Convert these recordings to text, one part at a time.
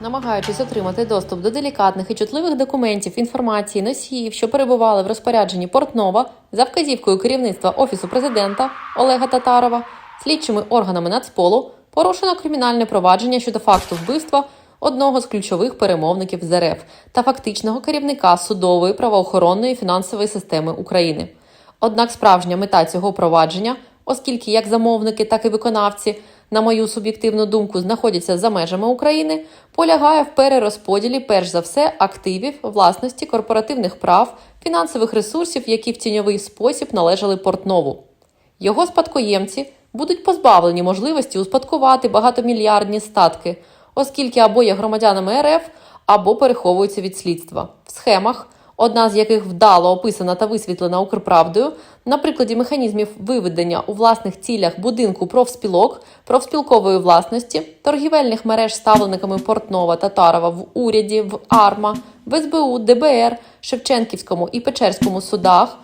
Намагаючись отримати доступ до делікатних і чутливих документів, інформації, носіїв, що перебували в розпорядженні Портнова, за вказівкою керівництва Офісу президента Олега Татарова, слідчими органами Нацполу порушено кримінальне провадження щодо факту вбивства одного з ключових перемовників з РФ та фактичного керівника судової правоохоронної фінансової системи України. Однак справжня мета цього провадження, оскільки як замовники, так і виконавці, на мою суб'єктивну думку, знаходяться за межами України, полягає в перерозподілі, перш за все, активів, власності, корпоративних прав, фінансових ресурсів, які в тіньовий спосіб належали Портнову. Його спадкоємці будуть позбавлені можливості успадкувати багатомільярдні статки, оскільки або є громадянами РФ, або переховуються від слідства. В схемах, одна з яких вдало описана та висвітлена Укрправдою, на прикладі механізмів виведення у власних цілях будинку профспілок, профспілкової власності, торгівельних мереж ставленниками Портнова Татарова в уряді, в АРМА, в СБУ, ДБР, Шевченківському і Печерському судах.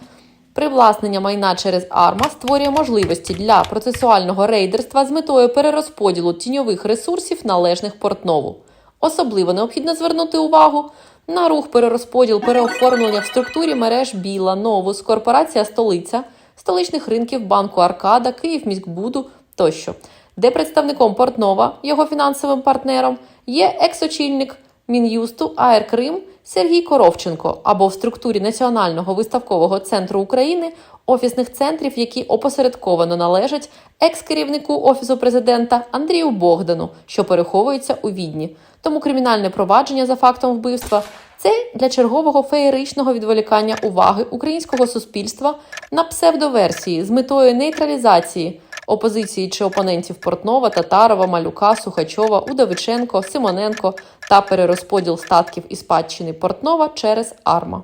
Привласнення майна через АРМА створює можливості для процесуального рейдерства з метою перерозподілу тіньових ресурсів належних Портнову. Особливо необхідно звернути увагу на рух перерозподіл переоформлення в структурі мереж Біла, Новус, Корпорація Столиця, столичних ринків Банку Аркада, Київміськбуду тощо, де представником Портнова, його фінансовим партнером, є екс-очільник Мін'юсту АР Крим Сергій Коровченко або в структурі Національного виставкового центру України офісних центрів, які опосередковано належать екс-керівнику Офісу президента Андрію Богдану, що переховується у Відні. Тому кримінальне провадження за фактом вбивства це для чергового феєричного відволікання уваги українського суспільства на псевдоверсії з метою нейтралізації опозиції чи опонентів Портнова, Татарова, Малюка, Сухачова, Удовиченко, Симоненко та перерозподіл статків і спадщини Портнова через АРМА.